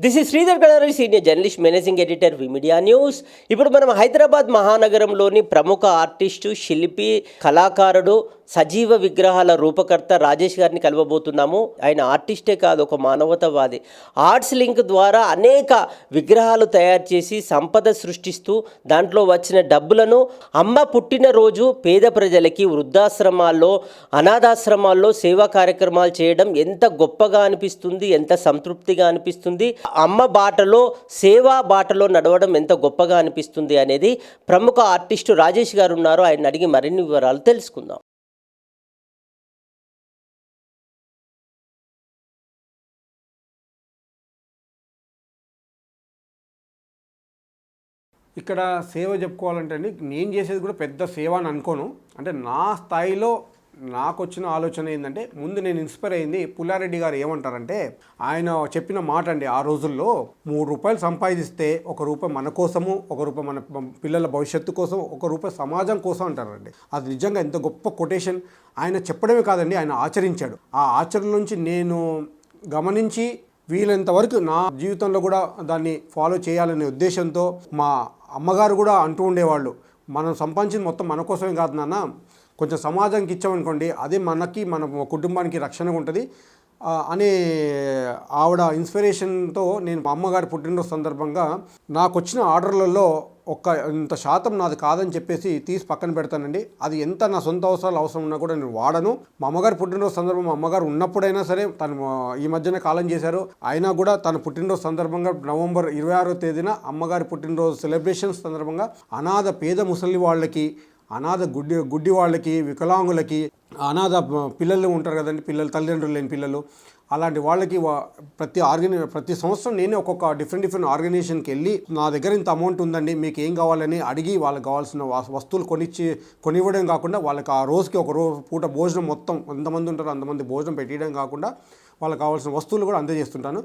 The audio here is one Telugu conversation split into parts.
This is Sridhar Kalari senior journalist managing editor V media news ఇప్పుడు మనం హైదరాబాద్ మహానగరంలోని ప్రముఖ ఆర్టిస్టు శిల్పి కళాకారుడు సజీవ విగ్రహాల రూపకర్త రాజేష్ గారిని కలవబోతున్నాము. ఆయన ఆర్టిస్టే కాదు ఒక మానవతవాది. ఆర్ట్స్ లింక్ ద్వారా అనేక విగ్రహాలు తయారు చేసి సంపద సృష్టిస్తూ దాంట్లో వచ్చిన డబ్బులను అమ్మ పుట్టినరోజు పేద ప్రజలకి వృద్ధాశ్రమాల్లో అనాథాశ్రమాల్లో సేవా కార్యక్రమాలు చేయడం ఎంత గొప్పగా అనిపిస్తుంది ఎంత సంతృప్తిగా అనిపిస్తుంది అమ్మ బాటలో సేవా బాటలో నడవడం ఎంత గొప్పగా అనిపిస్తుంది అనేది ప్రముఖ ఆర్టిస్టు రాజేష్ గారు ఉన్నారు ఆయన అడిగి మరిన్ని వివరాలు తెలుసుకుందాం. ఇక్కడ సేవ చెప్పుకోవాలంటే నేను చేసేది కూడా పెద్ద సేవ అని అనుకోను. అంటే నా స్థాయిలో నాకు వచ్చిన ఆలోచన ఏంటంటే ముందు నేను ఇన్స్పైర్ అయింది పుల్లారెడ్డి గారు ఏమంటారంటే ఆయన చెప్పిన మాట అండి ఆ రోజుల్లో మూడు రూపాయలు సంపాదిస్తే ఒక రూపాయి మన కోసము ఒక రూపాయి మన పిల్లల భవిష్యత్తు కోసం ఒక రూపాయి సమాజం కోసం అంటారండి. అది నిజంగా ఎంత గొప్ప కొటేషన్ ఆయన చెప్పడమే కాదండి ఆయన ఆచరించాడు. ఆ ఆచరణ నుంచి నేను గమనించి వీలైనంత వరకు నా జీవితంలో కూడా దాన్ని ఫాలో చేయాలనే ఉద్దేశంతో మా అమ్మగారు కూడా అంటూ ఉండేవాళ్ళు మనం సంపాదించింది మొత్తం మన కోసమే కాదు నాన్న కొంచెం సమాజానికి ఇచ్చామనుకోండి అదే మనకి మన కుటుంబానికి రక్షణగా ఉంటుంది. అనే ఆవిడ ఇన్స్పిరేషన్తో నేను మా అమ్మగారి పుట్టినరోజు సందర్భంగా నాకు వచ్చిన ఆర్డర్లలో ఒక్క ఇంత శాతం నాది కాదని చెప్పేసి తీసి పక్కన పెడతానండి. అది ఎంత నా సొంత అవసరాలు అవసరం ఉన్నా కూడా నేను వాడను. మా అమ్మగారి పుట్టినరోజు సందర్భం మా అమ్మగారు ఉన్నప్పుడైనా సరే తను ఈ మధ్యన కాలం చేశారు. అయినా కూడా తన పుట్టినరోజు సందర్భంగా నవంబర్ ఇరవై ఆరో తేదీన అమ్మగారి పుట్టినరోజు సెలబ్రేషన్స్ సందర్భంగా అనాథ పేద ముసలి వాళ్ళకి అనాథ గుడ్డి గుడ్డి వాళ్ళకి వికలాంగులకి అనాథ పిల్లలు ఉంటారు కదండి పిల్లలు తల్లిదండ్రులు లేని పిల్లలు అలాంటి వాళ్ళకి వా- ప్రతి ఆర్గనై ప్రతి సంవత్సరం నేనే ఒక్కొక్క డిఫరెంట్ డిఫరెంట్ ఆర్గనైజేషన్కి వెళ్ళి నా దగ్గర ఇంత అమౌంట్ ఉందండి మీకు ఏం కావాలని అడిగి వాళ్ళకి కావాల్సిన వస్తువులు కొనిచ్చి కొనివ్వడం కాకుండా వాళ్ళకి ఆ రోజుకి ఒక రోజు పూట భోజనం మొత్తం ఎంతమంది ఉంటారో అంతమంది భోజనం పెట్టడం కాకుండా వాళ్ళకి కావాల్సిన వస్తువులు కూడా అందజేస్తుంటాను.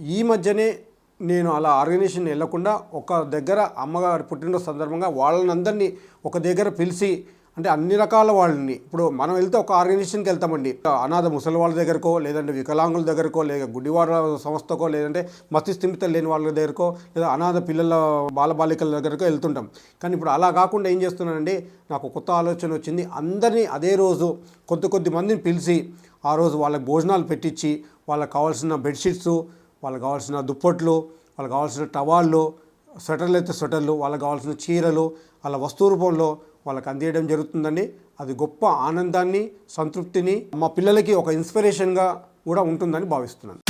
ఈ మధ్యనే నేను అలా ఆర్గనైజేషన్ వెళ్ళకుండా ఒక దగ్గర అమ్మగారి పుట్టినరోజు సందర్భంగా వాళ్ళని అందరినీ ఒక దగ్గర పిలిచి అంటే అన్ని రకాల వాళ్ళని ఇప్పుడు మనం వెళ్తే ఒక ఆర్గనైజేషన్కి వెళ్తామండి. అనాథ ముసలి వాళ్ళ దగ్గరకో లేదంటే వికలాంగుల దగ్గరకో లేదా గుడ్డివాడ సంస్థకో లేదంటే మతిస్థిమితం లేని వాళ్ళ దగ్గరకో లేదా అనాథ పిల్లల బాలబాలికల దగ్గరకో వెళ్తుంటాం. కానీ ఇప్పుడు అలా కాకుండా ఏం చేస్తున్నానండి నాకు కొత్త ఆలోచన వచ్చింది. అందరినీ అదే రోజు కొద్ది కొద్ది మందిని పిలిచి ఆ రోజు వాళ్ళకి భోజనాలు పెట్టించి వాళ్ళకి కావాల్సిన బెడ్షీట్స్ వాళ్ళకి కావాల్సిన దుప్పట్లు వాళ్ళకి కావాల్సిన టవాళ్ళు స్వెటర్లు అయితే స్వెటర్లు వాళ్ళకి కావాల్సిన చీరలు వాళ్ళ వస్తువు రూపంలో వాళ్ళకి అందియడం జరుగుతుందండి. అది గొప్ప ఆనందాన్ని సంతృప్తిని మా పిల్లలకి ఒక ఇన్స్పిరేషన్గా కూడా ఉంటుందని భావిస్తున్నాను.